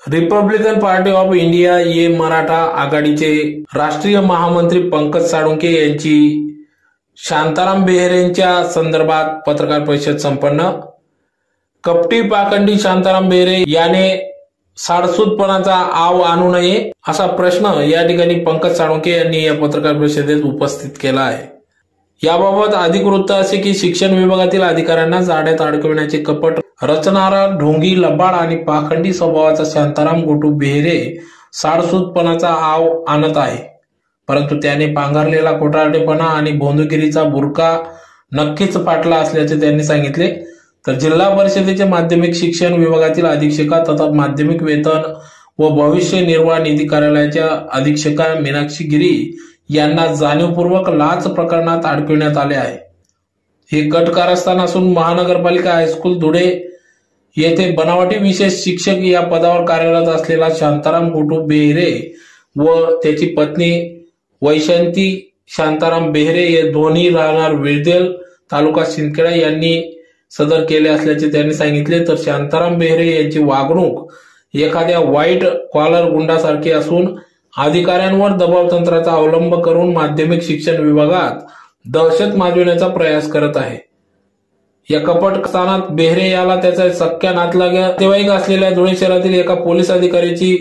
Republican Party of India ये मराठा आघाडीचे राष्ट्रीय महामंत्री पंकज साळुंके यांची शांताराम बेहरेंच्या संदर्भात पत्रकार परिषद संपन्न. कपटी पाखंडी शांताराम बेहरे याने साडसूदपणाचा आव आणू नये असा प्रश्न या ठिकाणी पंकज साळुंके यांनी या पत्रकार परिषदेत उपस्थित केला आहे. याबाबत अधिक वृत्त असे की शिक्षण विभागातील अधिकाऱ्यांना जाड्यात अडकविण्याचे कपट रचणारा ढोंगी लबाड आणि पाखंडी स्वभावाचा शांताराम गोटू बेहरे साडसूतपणाचा आव आणत आहे. परंतु त्याने पांघरलेला कोटारडेपणा आणि भोंदूगिरीचा बुरका नक्कीच पाटला असल्याचे त्यांनी सांगितले. तर जिल्हा परिषदेचे माध्यमिक शिक्षण विभागातील अधीक्षका तथा माध्यमिक वेतन व भविष्य निर्वाह निधी कार्यालयाच्या अधीक्षका मीनाक्षी गिरी यांना जाणीवपूर्वक लाच प्रकरणात अडकविण्यात आले आहे. हे गट कारस्थान असून महानगरपालिका हायस्कूल धुळे येथे बनावटी विशेष शिक्षक या पदावर कार्यरत असलेला शांताराम गोटू बेहरे व त्याची पत्नी वैशांती शांताराम बेहरे हे दोन्ही राहणार विरदेल तालुका शिंदखेडा यांनी सदर केले असल्याचे त्यांनी सांगितले. तर शांताराम बेहरे यांची वागणूक एखाद्या वाईट कॉलर गुंडासारखी असून अधिकाऱ्यांवर दबाव तंत्राचा अवलंब करून माध्यमिक शिक्षण विभागात दहशत माजविण्याचा प्रयास करत आहे. या कपट स्थानात बेहरे याला त्याचा सख्या नातलाग असलेल्या धुळे शहरातील एका पोलीस अधिकाऱ्याची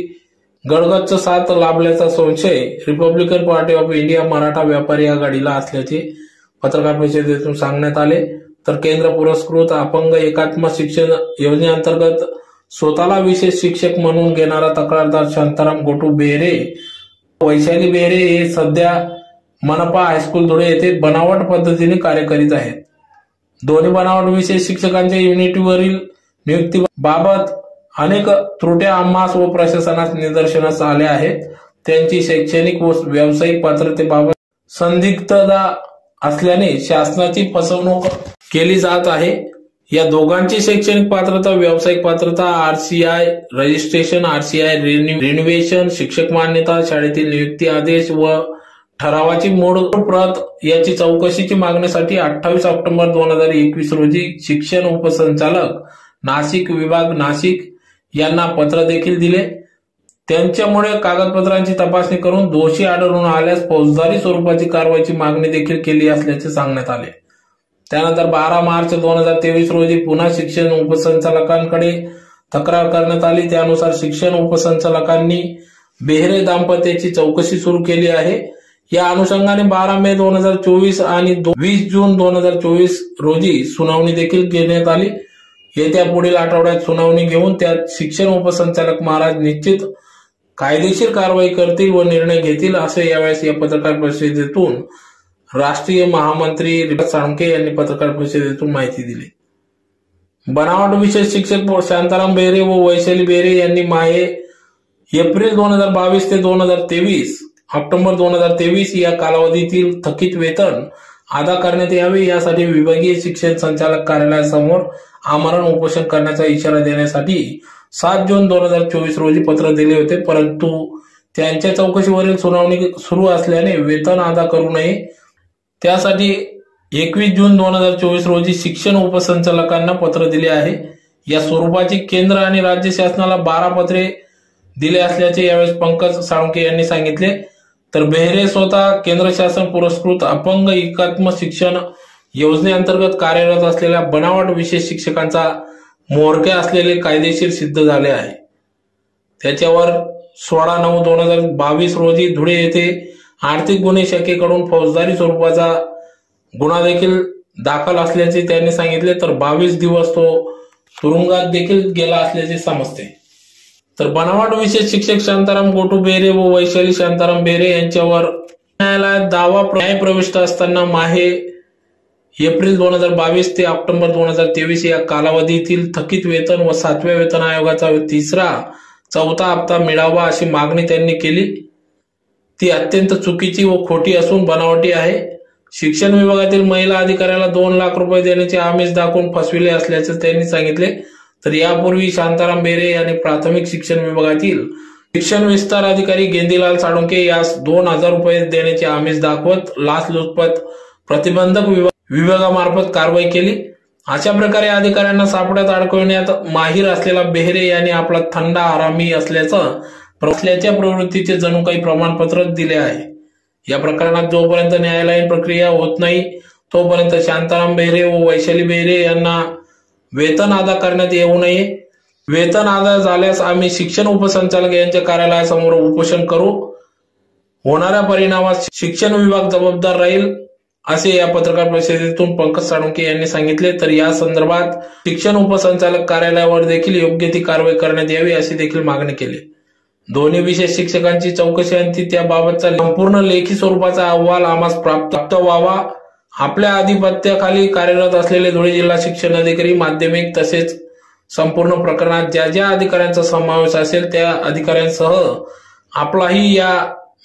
गडगच्च साथ लाभल्याचा संशय Republican Party of India Maratha Vyapari आघाडीला असल्याचे पत्रकार परिषदेतून सांगण्यात आले. तर केंद्र पुरस्कृत अपंग एकात्म शिक्षण योजनेअंतर्गत स्वतःला विशेष शिक्षक म्हणून घेणारा तक्रारदार शांताराम गोटू बेहरे वैशाली बेहरे हे सध्या मनपा हायस्कूल धुळे येथे बनावट पद्धतीने कार्य करीत आहेत. दोन्ही बनावट विशेष शिक्षकांच्या युनिटवरील नियुक्तीबाबत अनेक त्रुट्या आम्हास व प्रशासनास निदर्शनास आल्या आहेत. त्यांची शैक्षणिक व व्यावसायिक पात्रतेबाबत संदिग्धता असल्याने शासनाची फसवणूक केली जात आहे. या दोघांची शैक्षणिक पात्रता व्यावसायिक पात्रता आरसीआय रजिस्ट्रेशन आरसीआय रिन्युएशन शिक्षक मान्यता शाळेतील नियुक्ती आदेश व ठरावाची मूळ प्रत याची चौकशीची मागणीसाठी अठ्ठावीस ऑक्टोबर दोन हजार एकवीस रोजी शिक्षण उपसंचालक नाशिक विभाग नाशिक यांना पत्र देखील दिले. त्यांच्यामुळे कागदपत्रांची तपासणी करून दोषी आढळून आल्यास फौजदारी स्वरूपाची कारवाईची मागणी देखील केली असल्याचे सांगण्यात आले. त्यानंतर बारा मार्च दोन हजार तेवीस रोजी पुन्हा शिक्षण उपसंचालकांकडे तक्रार करण्यात आली. त्यानुसार शिक्षण उपसंचालकांनी बेहरे दाम्पत्याची चौकशी सुरू केली आहे. या अनुषंगाने बारा मे दोन हजार चोवीस आणि वीस जून दोन हजार चोवीस रोजी सुनावणी देखील घेण्यात आली. येत्या पुढील आठवड्यात सुनावणी घेऊन त्यात शिक्षण उपसंचालक महाराज निश्चित कायदेशीर कारवाई करतील व निर्णय घेतील असे यावेळेस या पत्रकार परिषदेतून राष्ट्रीय महामंत्री साळुंके यांनी पत्रकार परिषदेतून माहिती दिली. बनावट विशेष शिक्षक शांताराम बेहरे व वैशाली बेहरे यांनी माये एप्रिल दोन हजार बावीस ते दोन हजार तेवीस ऑक्टोबर दोन हजार तेवीस या कालावधीतील थकीत वेतन अदा करण्यात यावे यासाठी विभागीय शिक्षण संचालक कार्यालयासमोर आमरण उपोषण करण्याचा इशारा देण्यासाठी सात जून दोन हजार चोवीस रोजी पत्र दिले होते. परंतु त्यांच्या चौकशीवरील सुनावणी सुरू असल्याने वेतन अदा करू नये. त्यासाठी एकवीस जून दोन हजार चोवीस रोजी शिक्षण उपसंचालकांना पत्र दिले आहे. या स्वरूपाची केंद्र आणि राज्य शासनाला बारा पत्रे दिले असल्याचे यावेळेस पंकज साळुंके यांनी सांगितले. तर बेहरे स्वतः केंद्र शासन पुरस्कृत अपंग एकात्म शिक्षण योजनेअंतर्गत कार्यरत असलेल्या बनावट विशेष शिक्षकांचा मोहरके असलेले कायदेशीर सिद्ध झाले आहे. त्याच्यावर सोळा नऊ दोन हजार बावीस रोजी धुळे येथे आर्थिक गुन्हे शाखेकडून फौजदारी स्वरूपाचा गुन्हा देखील दाखल असल्याचे त्यांनी सांगितले. तर बावीस दिवस तो तुरुंगात देखील गेला असल्याचे समजते. तर बनावट विशेष शिक्षक शांताराम गोटू बेरे व वैशाली शांताराम बेरे यांच्यावर न्यायालयात दावा न्याय प्रविष्ट असताना माहे एप्रिल दोन हजार बावीस ते ऑक्टोबर दोन हजार तेवीस या कालावधीतील थकीत वेतन व सातव्या वेतन आयोगाचा तिसरा चौथा हप्ता मिळावा अशी मागणी त्यांनी केली. ती अत्यंत चुकीची व खोटी असून बनावटी आहे. शिक्षण विभागातील महिला अधिकाऱ्याला दोन लाख रुपये देण्याचे आमिष दाखवून फसविले असल्याचे त्यांनी सांगितले. तर यापूर्वी शांताराम बेरे यांनी प्राथमिक शिक्षण विभागातील शिक्षण विस्तार अधिकारी गेंदीलाल साळुंके यास दोन हजार रुपये देण्याचे आमिष दाखवत लाच लुचपत प्रतिबंधक विभागामार्फत कारवाई केली. अशा प्रकारे अधिकाऱ्यांना सापड्यात अडकविण्यात माहीर असलेला बेहरे यांनी आपला थंडा आरामी असल्याचं असल्याच्या प्रवृत्तीचे जणू काही प्रमाणपत्र दिले आहे. या प्रकरणात जोपर्यंत न्यायालयीन प्रक्रिया होत नाही तोपर्यंत शांताराम बेहरे व वैशाली बेहरे यांना वेतन अदा करण्यात येऊ नये. वेतन अदा झाल्यास आम्ही शिक्षण उपसंचालक यांच्या कार्यालयासमोर उपोषण करू. होणाऱ्या परिणामास शिक्षण विभाग जबाबदार राहील असे या पत्रकार परिषदेतून पंकज साळुंके यांनी सांगितले. तर या संदर्भात शिक्षण उपसंचालक कार्यालयावर देखील योग्य ती कारवाई करण्यात यावी अशी देखील मागणी केली. दोन्ही विशेष शिक्षकांची चौकशी आणि त्याबाबतचा संपूर्ण लेखी स्वरूपाचा अहवाल आम्हास प्राप्त व्हावा. आपल्या आधिपत्याखाली कार्यरत असलेले धुळे जिल्हा शिक्षण अधिकारी माध्यमिक तसेच संपूर्ण प्रकरणात ज्या ज्या अधिकाऱ्यांचा समावेश असेल त्या अधिकाऱ्यांसह आपलाही या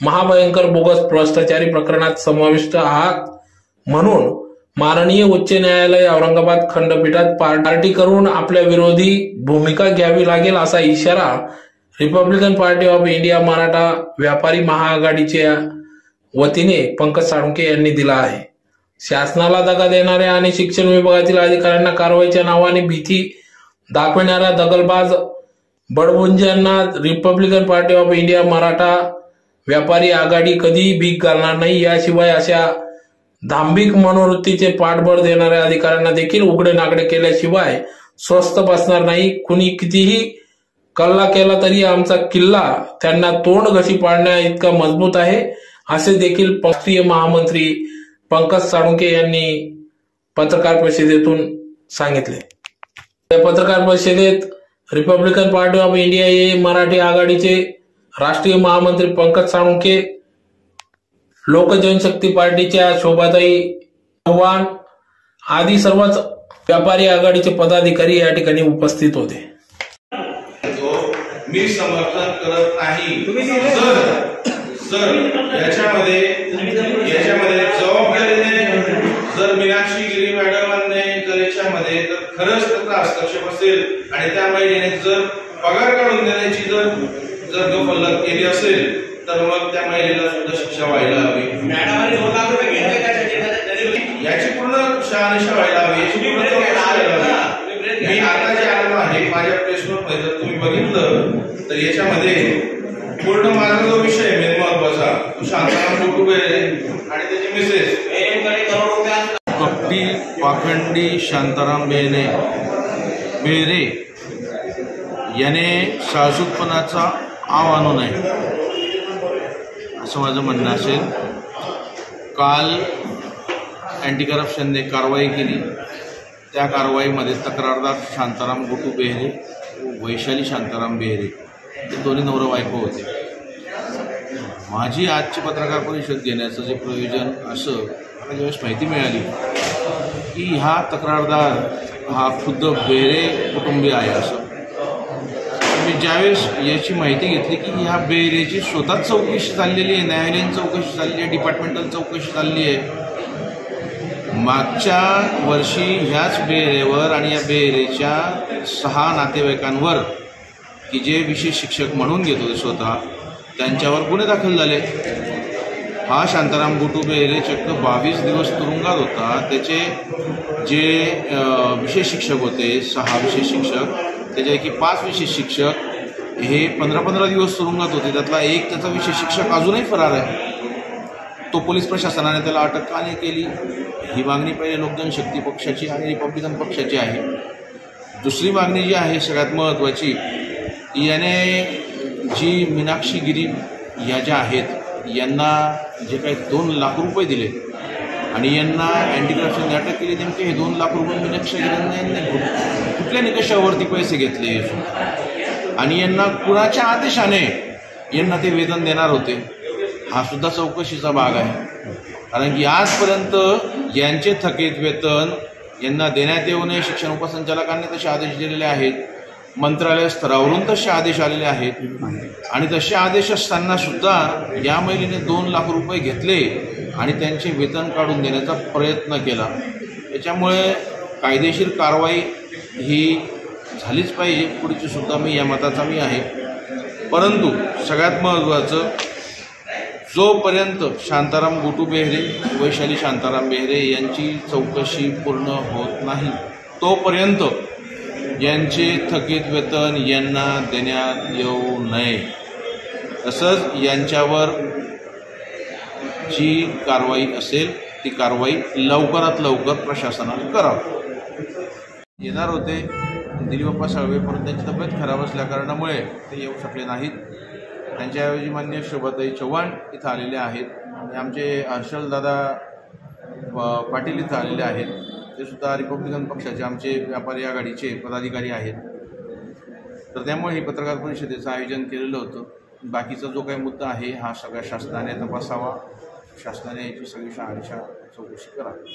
महाभयंकर बोगस भ्रष्टाचारी प्रकरणात समाविष्ट आहात म्हणून माननीय उच्च न्यायालय औरंगाबाद खंडपीठात पार्टी करून आपल्या विरोधी भूमिका घ्यावी लागेल असा इशारा Republican Party of India Maratha Vyapari महाआघाडीच्या वतीने पंकज साळुंके यांनी दिला आहे. शासनाला दगा देणाऱ्या आणि शिक्षण विभागातील अधिकाऱ्यांना कारवाईच्या नावाने भीती दाखवणाऱ्या दगलबाज बडबुंजांना Republican Party of India Maratha Vyapari Aghadi कधीही भीक घालणार नाही. याशिवाय अशा धांबिक मनोवृत्तीचे पाठबळ देणाऱ्या अधिकाऱ्यांना देखील उघडे नागडे केल्याशिवाय स्वस्त बसणार नाही. कुणी कितीही कल्ला केला तरी आमचा किल्ला त्यांना तोंड घशी पाडण्या इतका मजबूत आहे. असे देखील पक्षीय महामंत्री पंकज साळुंके यांनी पत्रकार परिषदेतून सांगितले. या पत्रकार परिषदेत रिपब्लिकन पार्टी ऑफ इंडिया हे मराठी आघाडीचे राष्ट्रीय महामंत्री पंकज साळुंके लोक जनशक्ती पार्टीच्या शोभाताई चव्हाण आदी सर्वच व्यापारी आघाडीचे पदाधिकारी या ठिकाणी उपस्थित होते. मी समर्थन करत नाही जर याच्यामध्ये याच्यामध्ये जबाबदारीने जर मीनाक्षी गिरी मॅडमांनी जर याच्यामध्ये जर खरंच त्याचा हस्तक्षेप असेल आणि त्या महिलेने जर पगार काढून देण्याची जर जर गफलत केली असेल तर मग त्या महिलेला सुद्धा शिक्षा व्हायला हवी. याची पूर्ण शहानिशा व्हायला हवी. मी आता जे आलेलो आहे माझ्या प्रेस नोटमध्ये जर तुम्ही बघितलं तर याच्यामध्ये पूर्ण माझा जो विषय कप्पी शांताराम पाखंडी शांताराम बेने बेरे याने शाश्वतपणाचा आव आणू नये. असं माझं म्हणणं असेल. काल अँटी करप्शनने कारवाई केली. त्या कारवाईमध्ये तक्रारदार शांताराम गोटू बेहरे वैशाली शांताराम बेहरे. हे दोन्ही नवरा बायको होते. माझी आजची पत्रकार परिषद घेण्याचं जे प्रयोजन असं मला ज्यावेळेस माहिती मिळाली की हा तक्रारदार हा खुद्द बेरे कुटुंबीय आहे असं. मी ज्यावेळेस याची माहिती घेतली की ह्या बेरेची स्वतःच चौकशी चाललेली आहे न्यायालयीन चौकशी चालली आहे डिपार्टमेंटल चौकशी चालली आहे. मागच्या वर्षी ह्याच बेरेवर आणि या बेरेच्या सहा नातेवाईकांवर की जे विशेष शिक्षक म्हणून घेत होते स्वतः त्यांच्यावर गुन्हे दाखल झाले. हा शांताराम गुटू बेरे चक्क बावीस दिवस तुरुंगात होता. त्याचे जे विशेष शिक्षक होते सहा विशेष शिक्षक त्याच्यापैकी पाच विशेष शिक्षक हे पंधरा पंधरा दिवस तुरुंगात होते. त्यातला एक त्याचा विशेष शिक्षक अजूनही फरार आहे. तो पोलीस प्रशासनाने त्याला अटक का नाही केली? ही मागणी पहिले लोकजनशक्ती पक्षाची आणि रिपब्लिकन पक्षाची आहे. दुसरी मागणी जी आहे सगळ्यात महत्त्वाची याने जी मीनाक्षी गिरी या ज्या आहेत यांना जे काही दोन लाख रुपये दिले आणि यांना अँटी करप्शन अटक केली नेमके हे दोन लाख रुपये मीनाक्षी गिरींना कुठल्या निकषावरती पैसे घेतले? आणि यांना कुणाच्या आदेशाने यांना ते वेतन देणार होते? हा सुद्धा चौकशीचा भाग आहे. कारण की आजपर्यंत यांचे थकीत वेतन यांना देण्यात येऊ नये शिक्षण उपसंचालकांनी तसे आदेश दिलेले आहेत. मंत्रालय स्तरावरून तसे आदेश आलेले आहेत. आणि तसे आदेश असताना सुद्धा या महिलेने दोन लाख रुपये घेतले आणि त्यांचे वेतन काढून देण्याचा प्रयत्न केला. त्याच्यामुळे कायदेशीर कारवाई ही झालीच पाहिजे. पुढची सुद्धा मी या मताचा मी आहे. परंतु सगळ्यात महत्त्वाचं जोपर्यंत शांताराम गोटू बेहरे वैशाली शांताराम बेहरे यांची चौकशी पूर्ण होत नाही तोपर्यंत यांचे थकीत वेतन यांना देण्यात येऊ नये. तसंच यांच्यावर जी कारवाई असेल ती कारवाई लवकरात लवकर प्रशासनाने करावी. येणार होते दिलीबाप्पा साळवे परंतु त्यांची तब्येत खराब असल्या कारणामुळे ते येऊ शकले नाहीत. त्यांच्याऐवजी मान्य शोभाताई चव्हाण इथं आलेले आहेत. आणि आमचे हर्षलदादा पाटील इथं आलेले आहेत. ते सुद्धा रिपब्लिकन पक्षाचे आमचे व्यापारी आघाडीचे पदाधिकारी आहेत. तर त्यामुळे हे पत्रकार परिषदेचं आयोजन केलेलं होतं. बाकीचा जो काही मुद्दा आहे हा सगळ्या शासनाने तपासावा. शासनाने याची सगळी शहानिशा चौकशी करावी